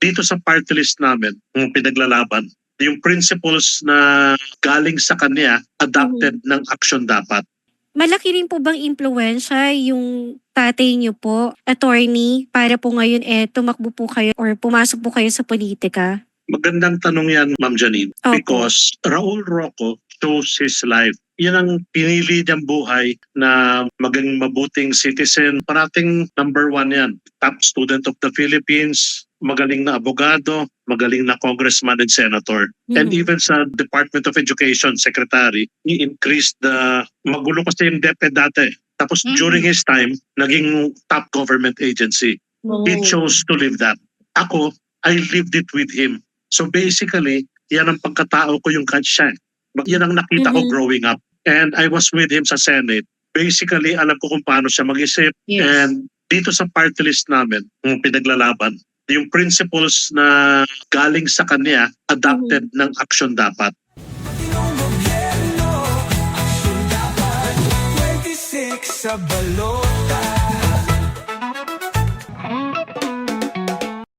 dito sa party list namin, yung pinaglalaban, yung principles na galing sa kanya, adopted ng action dapat. Malaki rin po bang impluensya yung tatay niyo po, attorney, para po ngayon eh tumakbo po kayo or pumasok po kayo sa politika? Magandang tanong yan, Ma'am Janine. Opo. Because Raul Rocco chose his life. Yan ang pinili niyang buhay na maging mabuting citizen. Parating number one yan. Top student of the Philippines, magaling na abogado, magaling na congressman and senator. And Mhm. even sa Department of Education Secretary, he increased the, magulo kasi yung DepEd dati. Tapos Mhm. during his time, naging top government agency. He Oh. chose to live that. Ako, I lived it with him. So basically, yan ang pagkatao ko yung siya. Yan ang nakita ko Mhm. growing up. And I was with him sa Senate. Basically, alam ko kung paano siya mag-isip. Yes. And dito sa party list namin, yung pinaglalaban, yung principles na galing sa kanya, adopted ng action dapat. Tinong gobyerno, aksyon dapat 26 sa balon